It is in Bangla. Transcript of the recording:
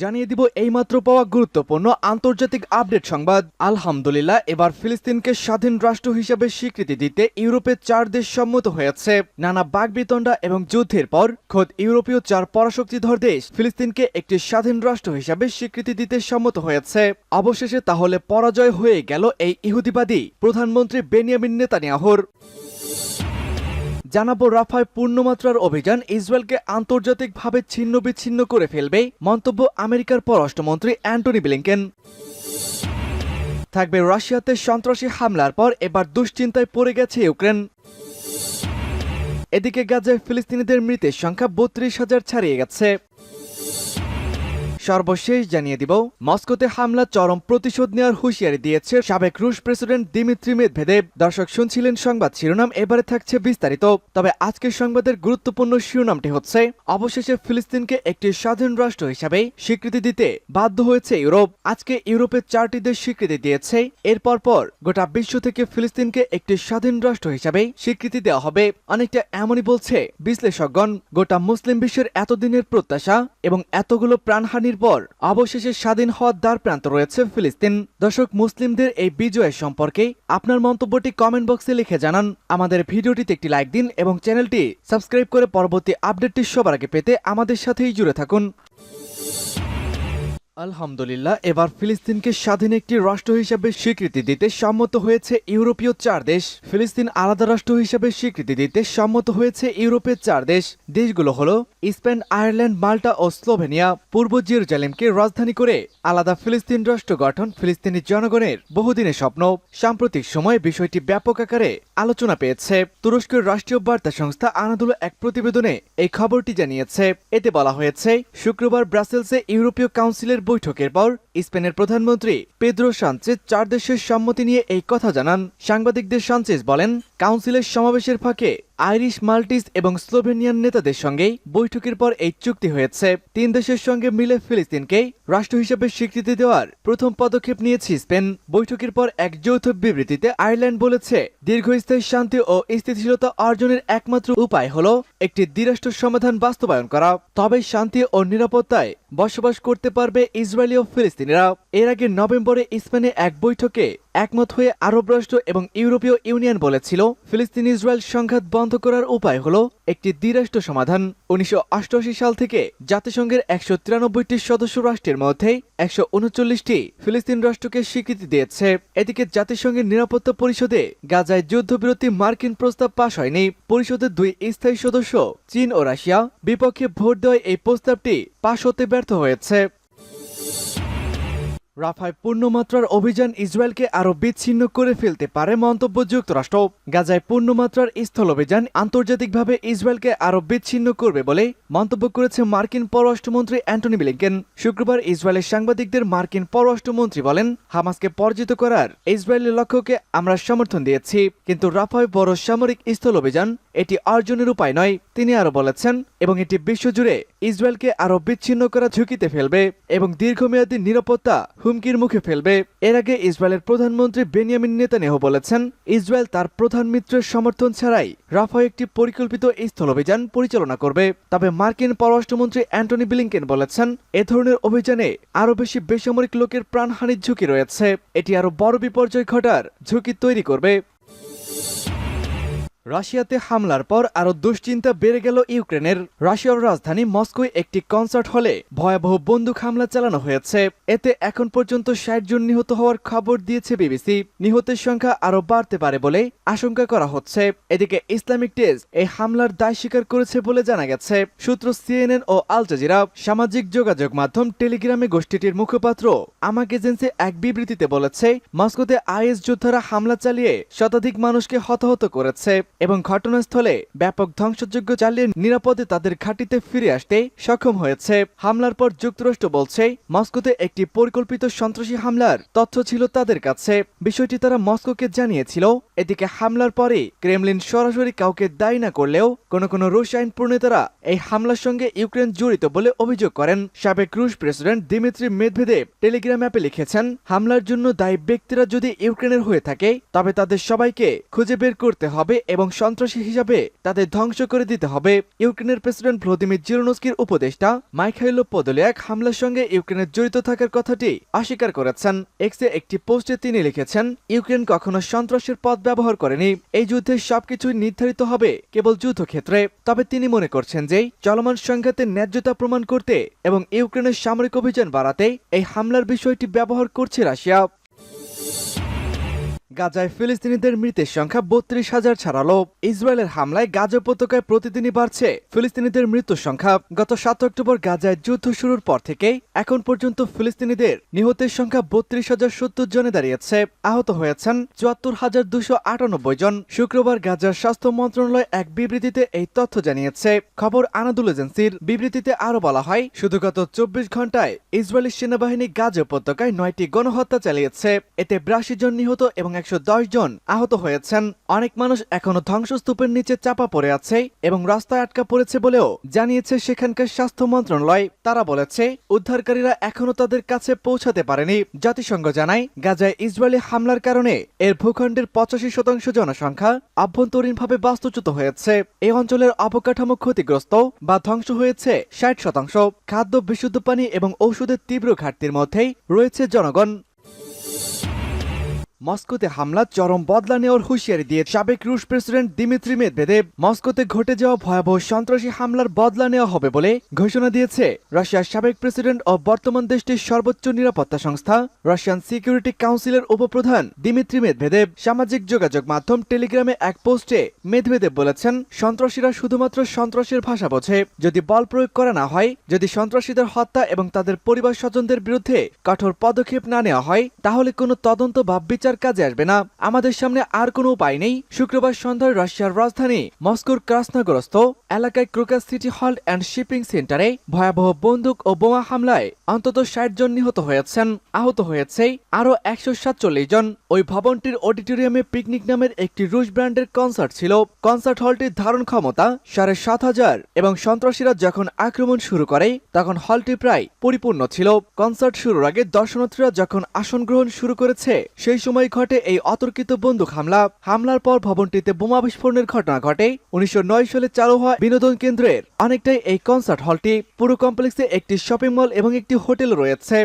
জানিয়ে দিব এইমাত্র পাওয়া গুরুত্বপূর্ণ আন্তর্জাতিক আপডেট সংবাদ। আলহামদুলিল্লাহ, এবার ফিলিস্তিনকে স্বাধীন রাষ্ট্র হিসেবে স্বীকৃতি দিতে ইউরোপের চার দেশ সম্মত হয়েছে। নানা বাগবিতণ্ডা এবং যুদ্ধের পর খোদ ইউরোপীয় চার পরাশক্তিধর দেশ ফিলিস্তিনকে একটি স্বাধীন রাষ্ট্র হিসেবে স্বীকৃতি দিতে সম্মত হয়েছে। অবশেষে তাহলে পরাজয় হয়ে গেল এই ইহুদিবাদী প্রধানমন্ত্রী বেনিয়ামিন নেতানিয়াহুর। জানাব রাফায় পূর্ণমাত্রার অভিযান। ইসরায়েলকে আন্তর্জাতিকভাবে ছিন্ন বিচ্ছিন্ন করে ফেলবে মন্তব্য আমেরিকার পররাষ্ট্রমন্ত্রী অ্যান্টনি ব্লিংকেন। থাকবে রাশিয়াতে সন্ত্রাসী হামলার পর এবার দুশ্চিন্তায় পড়ে গেছে ইউক্রেন। এদিকে গাজায় ফিলিস্তিনিদের মৃতের সংখ্যা বত্রিশ হাজার ছাড়িয়ে গেছে। সর্বশেষ জানিয়ে দিব, মস্কোতে হামলা, চরম প্রতিশোধ নেওয়ার হুঁশিয়ারি দিয়েছে সাবেক রুশ প্রেসিডেন্ট দিমিত্রি মেদভেদেব দর্শক, শুনছিলেন সংবাদ শিরোনাম, এবারে থাকছে বিস্তারিত। তবে আজকের সংবাদের গুরুত্বপূর্ণ শিরোনামটি হচ্ছে, অবশেষে ফিলিস্তিনকে একটি স্বাধীন রাষ্ট্র হিসাবে স্বীকৃতি দিতে বাধ্য হয়েছে ইউরোপ। আজকে ইউরোপের চারটি দেশ স্বীকৃতি দিয়েছে, এরপর পর গোটা বিশ্ব থেকে ফিলিস্তিনকে একটি স্বাধীন রাষ্ট্র হিসাবে স্বীকৃতি দেওয়া হবে। অনেকটা এমনই বলছে বিশ্লেষকগণ, গোটা মুসলিম বিশ্বের এতদিনের প্রত্যাশা এবং এতগুলো প্রাণহানির পর অবশেষে স্বাধীন হওয়ার দ্বার প্রান্ত রয়েছে ফিলিস্তিন। দর্শক, মুসলিমদের এই বিজয়ের সম্পর্কে আপনার মন্তব্যটি কমেন্ট বক্সে লিখে জানান। আমাদের ভিডিওটিতে একটি লাইক দিন এবং চ্যানেলটি সাবস্ক্রাইব করে পরবর্তী আপডেটটি সবার আগে পেতে আমাদের সাথেই জুড়ে থাকুন। আলহামদুলিল্লাহ, এবার ফিলিস্তিনকে স্বাধীন একটি রাষ্ট্র হিসেবে স্বীকৃতি দিতে সম্মত হয়েছে ইউরোপীয় চার দেশ। ফিলিস্তিন আলাদা রাষ্ট্র হিসেবে স্বীকৃতি দিতে সম্মত হয়েছে ইউরোপের চার দেশ। দেশগুলো হলো স্পেন, আয়ারল্যান্ড, মাল্টা ও স্লোভেনিয়া। পূর্ব জেরুজালেমকে রাজধানী করে আলাদা ফিলিস্তিন রাষ্ট্র গঠন ফিলিস্তিনি জনগণের বহুদিনের স্বপ্ন। সাম্প্রতিক সময়ে বিষয়টি ব্যাপক আকারে আলোচনা পেয়েছে। তুরস্কের রাষ্ট্রীয় বার্তা সংস্থা আনাদুলো এক প্রতিবেদনে এই খবরটি জানিয়েছে। এতে বলা হয়েছে, শুক্রবার ব্রাসেলসে ইউরোপীয় কাউন্সিলের বৈঠকের পর স্পেনের প্রধানমন্ত্রী পেদ্রো সানচেজ চার দেশের সম্মতি নিয়ে এই কথা জানান। সাংবাদিকদের সানচেজ বলেন, কাউন্সিলের সমাবেশের ফাঁকে আইরিশ মাল্টিস এবং স্লোভেনিয়ান নেতাদের সঙ্গে বৈঠকের পর এই চুক্তি হয়েছে। তিন দেশের সঙ্গে মিলে ফিলিস্তিনকে রাষ্ট্র হিসেবে স্বীকৃতি দেওয়ার প্রথম পদক্ষেপ নিয়েছে স্পেন। বৈঠকের পর এক যৌথ বিবৃতিতে আয়ারল্যান্ড বলেছে, দীর্ঘস্থায়ী শান্তি ও স্থিতিশীলতা অর্জনের একমাত্র উপায় হল একটি দ্বিরাষ্ট্র সমাধান বাস্তবায়ন করা। তবে শান্তি ও নিরাপত্তায় বসবাস করতে পারবে ইসরায়েলি ও ফিলিস্তিনিরা। এর আগে নভেম্বরে স্পেনে এক বৈঠকে একমত হয়ে আরব রাষ্ট্র এবং ইউরোপীয় ইউনিয়ন বলেছিল, ফিলিস্তিন ইসরায়েল সংঘাত বন্ধ করার উপায় হল একটি দ্বিরাষ্ট্র সমাধান। উনিশশো সাল থেকে জাতিসংঘের একশো তিরানব্বইটি সদস্য রাষ্ট্রের মধ্যে একশো উনচল্লিশটি ফিলিস্তিন রাষ্ট্রকে স্বীকৃতি দিয়েছে। এদিকে জাতিসংঘের নিরাপত্তা পরিষদে গাজায় যুদ্ধবিরতি মার্কিন প্রস্তাব পাশ হয়নি। পরিষদের দুই স্থায়ী সদস্য চীন ও রাশিয়া বিপক্ষে ভোট দেওয়ায় এই প্রস্তাবটি পাশ হতে ব্যর্থ হয়েছে। রাফায় পূর্ণমাত্রার অভিযান ইসরায়েলকে আরও বিচ্ছিন্ন করে ফেলতে পারে মন্তব্য যুক্তরাষ্ট্র। গাজায় পূর্ণমাত্রার স্থল অভিযান আন্তর্জাতিকভাবে ইসরায়েলকে আরও বিচ্ছিন্ন করবে বলে মন্তব্য করেছে মার্কিন পররাষ্ট্রমন্ত্রী অ্যান্টনি ব্লিংকেন। শুক্রবার ইসরায়েলের সাংবাদিকদের মার্কিন পররাষ্ট্রমন্ত্রী বলেন, হামাসকে পরাজিত করার ইসরায়েলের লক্ষ্যকে আমরা সমর্থন দিয়েছি, কিন্তু রাফায় বড় সামরিক স্থল অভিযান এটি অর্জনের উপায় নয়, তিনি আরও বলেছেন, এবং এটি বিশ্বজুড়ে ইসরায়েলকে আরও বিচ্ছিন্ন করা ঝুঁকিতে ফেলবে এবং দীর্ঘমেয়াদী নিরাপত্তা হুমকির মুখে ফেলবে। এর আগে ইসরায়েলের প্রধানমন্ত্রী বেনিয়ামিন নেতানিয়াহু বলেছেন, ইসরায়েল তার প্রধান মিত্রের সমর্থন ছাড়াই রাফা একটি পরিকল্পিত স্থল অভিযান পরিচালনা করবে। তবে মার্কিন পররাষ্ট্রমন্ত্রী অ্যান্টনি বিলিংকেন বলেছেন, এ ধরনের অভিযানে আরও বেশি বেসামরিক লোকের প্রাণহানির ঝুঁকি রয়েছে। এটি আরও বড় বিপর্যয় ঘটার ঝুঁকি তৈরি করবে। রাশিয়াতে হামলার পর আরও দুশ্চিন্তা বেড়ে গেল ইউক্রেনের। রাশিয়ার রাজধানী মস্কোয় একটি কনসার্ট হলে ভয়াবহ বন্দুক হামলা চালানো হয়েছে। এতে এখন পর্যন্ত ষাট জন নিহত হওয়ার খবর দিয়েছে বিবিসি। নিহতের সংখ্যা আরও বাড়তে পারে বলে আশঙ্কা করা হচ্ছে। এদিকে ইসলামিক টেজ এই হামলার দায় স্বীকার করেছে বলে জানা গেছে। সূত্র সিএনএন ও আল জাজিরা। সামাজিক যোগাযোগ মাধ্যম টেলিগ্রামে গোষ্ঠীটির মুখপাত্র আমাক এজেন্সি এক বিবৃতিতে বলেছে, মস্কোতে আইএস যোদ্ধারা হামলা চালিয়ে শতাধিক মানুষকে হতাহত করেছে। এবং ঘটনাস্থলে ব্যাপক ধ্বংসযজ্ঞ চালিয়ে নিরাপদে তাদের ঘাঁটিতে ফিরে আসতে সক্ষম হয়েছে। হামলার পর যুক্তরাষ্ট্র বলছে, মস্কোতে একটি পরিকল্পিত সন্ত্রাসী হামলার তথ্য ছিল তাদের কাছে। বিষয়টি তারা মস্কোকে জানিয়েছিল, এদিকে হামলার পরে ক্রেমলিন সরাসরি কাউকে দায়ী না করলেও কোন কোন রুশ আইন প্রণেতারা এই হামলার সঙ্গে ইউক্রেন জড়িত বলে অভিযোগ করেন। সাবেক রুশ প্রেসিডেন্ট দিমিত্রি মেদভেদেব টেলিগ্রাম অ্যাপে লিখেছেন, হামলার জন্য দায়ী ব্যক্তিরা যদি ইউক্রেনের হয়ে থাকে, তবে তাদের সবাইকে খুঁজে বের করতে হবে এবং এবং সন্ত্রাসী হিসাবে তাদের ধ্বংস করে দিতে হবে। ইউক্রেনের প্রেসিডেন্ট ভ্লাদিমির জিরোনস্কির উপদেষ্টা মাইখাইলো পদলিয়াক হামলার সঙ্গে ইউক্রেনের জড়িত থাকার কথাটি অস্বীকার করেছেন। এক্সে একটি পোস্টে তিনি লিখেছেন, ইউক্রেন কখনো সন্ত্রাসের পথ ব্যবহার করেনি। এই যুদ্ধে সবকিছুই নির্ধারিত হবে কেবল যুদ্ধক্ষেত্রে। তবে তিনি মনে করছেন যে, চলমান সংঘাতের ন্যায্যতা প্রমাণ করতে এবং ইউক্রেনের সামরিক অভিযান বাড়াতে এই হামলার বিষয়টি ব্যবহার করছে রাশিয়া। গাজায় ফিলিস্তিনিদের মৃতের সংখ্যা বত্রিশ হাজার ছাড়ালো। ইসরায়েলের হামলায় গাজা উপত্যকায় প্রতিদিনই বাড়ছে। ফিলিস্তিনিদের মৃত্যুর সংখ্যা গত সাত অক্টোবর গাজায় যুদ্ধ শুরুর পর থেকে এখন পর্যন্ত ফিলিস্তিনিদের নিহতের সংখ্যা বত্রিশ হাজার সত্তর জনে দাঁড়িয়েছে। আহত হয়েছেন চুয়াত্তর হাজার দুশো আটানব্বই জন। শুক্রবার গাজার স্বাস্থ্য মন্ত্রণালয় এক বিবৃতিতে এই তথ্য জানিয়েছে। খবর আনাদুল এজেন্সির বিবৃতিতে আরও বলা হয়, শুধু গত চব্বিশ ঘন্টায় ইসরায়েলি সেনাবাহিনী গাজা উপত্যকায় নয়টি গণহত্যা চালিয়েছে। এতে বিরাশি জন নিহত এবং একশো জন আহত হয়েছেন। অনেক মানুষ এখনও ধ্বংসস্তূপের নিচে চাপা পড়ে আছে এবং রাস্তায় আটকা পড়েছে বলেও জানিয়েছে সেখানকার স্বাস্থ্য মন্ত্রণালয়। তারা বলেছে, উদ্ধারকারীরা এখনও তাদের কাছে পৌঁছাতে পারেনি। জাতিসংঘ জানায়, গাজায় ইসরায়েলি হামলার কারণে এর ভূখণ্ডের পঁচাশি শতাংশ জনসংখ্যা আভ্যন্তরীণভাবে বাস্তুচ্যুত হয়েছে। এই অঞ্চলের অবকাঠামো ক্ষতিগ্রস্ত বা ধ্বংস হয়েছে ষাট শতাংশ। খাদ্য বিশুদ্ধ পানি এবং ঔষধের তীব্র ঘাটতির মধ্যেই রয়েছে জনগণ। মস্কোতে হামলা চরম বদলা নেওয়ার হুঁশিয়ারি দিয়ে সাবেক রুশ প্রেসিডেন্ট দিমিত্রি মেদভেদেব মস্কোতে ঘটে যাওয়া ভয়াবহ সন্ত্রাসী হামলার বদলা নেওয়া হবে বলে ঘোষণা দিয়েছে রাশিয়ার সাবেক প্রেসিডেন্ট ও বর্তমান দেশটির সর্বোচ্চ নিরাপত্তা সংস্থা, রাশিয়ান সিকিউরিটি কাউন্সিলের উপপ্রধান দিমিত্রি মেদভেদেব সামাজিক যোগাযোগ মাধ্যম টেলিগ্রামে এক পোস্টে মেদভেদেব বলেছেন, সন্ত্রাসীরা শুধুমাত্র সন্ত্রাসের ভাষা বোঝে। যদি বল প্রয়োগ করা না হয়, যদি সন্ত্রাসীদের হত্যা এবং তাদের পরিবার স্বজনদের বিরুদ্ধে কঠোর পদক্ষেপ না নেওয়া হয়, তাহলে কোনো তদন্ত বা বিচার কাজে আসবে না। আমাদের সামনে আর কোনো উপায় নেই। শুক্রবার সন্ধ্যায় রাশিয়ার রাজধানী মস্কোর ক্রাসনগরস্থ এলাকায় Crocus City Hall and shopping সেন্টারে ভয়াবহ বন্দুক ও বোমা হামলায় অন্তত ষাট জন নিহত হয়েছেন। আহত হয়েছে আরও একশো সাতচল্লিশ জন। ওই ভবনটির অডিটোরিয়ামে পিকনিক নামের একটি রুশ ব্র্যান্ডের কনসার্ট ছিল। কনসার্ট হলটির ধারণ ক্ষমতা সাড়ে সাত হাজার এবং সন্ত্রাসীরা যখন আক্রমণ শুরু করে, তখন হলটি প্রায় পরিপূর্ণ ছিল। কনসার্ট শুরুর আগে দর্শনার্থীরা যখন আসন গ্রহণ শুরু করেছে, সেই সময় ঘটে এই অতর্কিত বন্দুক হামলা। হামলার পর ভবনটিতে বোমা বিস্ফোরণের ঘটনা ঘটে। উনিশশো নয় সালে চালু হওয়া বিনোদন কেন্দ্রের। অনেকটাই এই কনসার্ট হলটি পুরো কমপ্লেক্সে একটি শপিং মল এবং একটি হোটেল রয়েছে।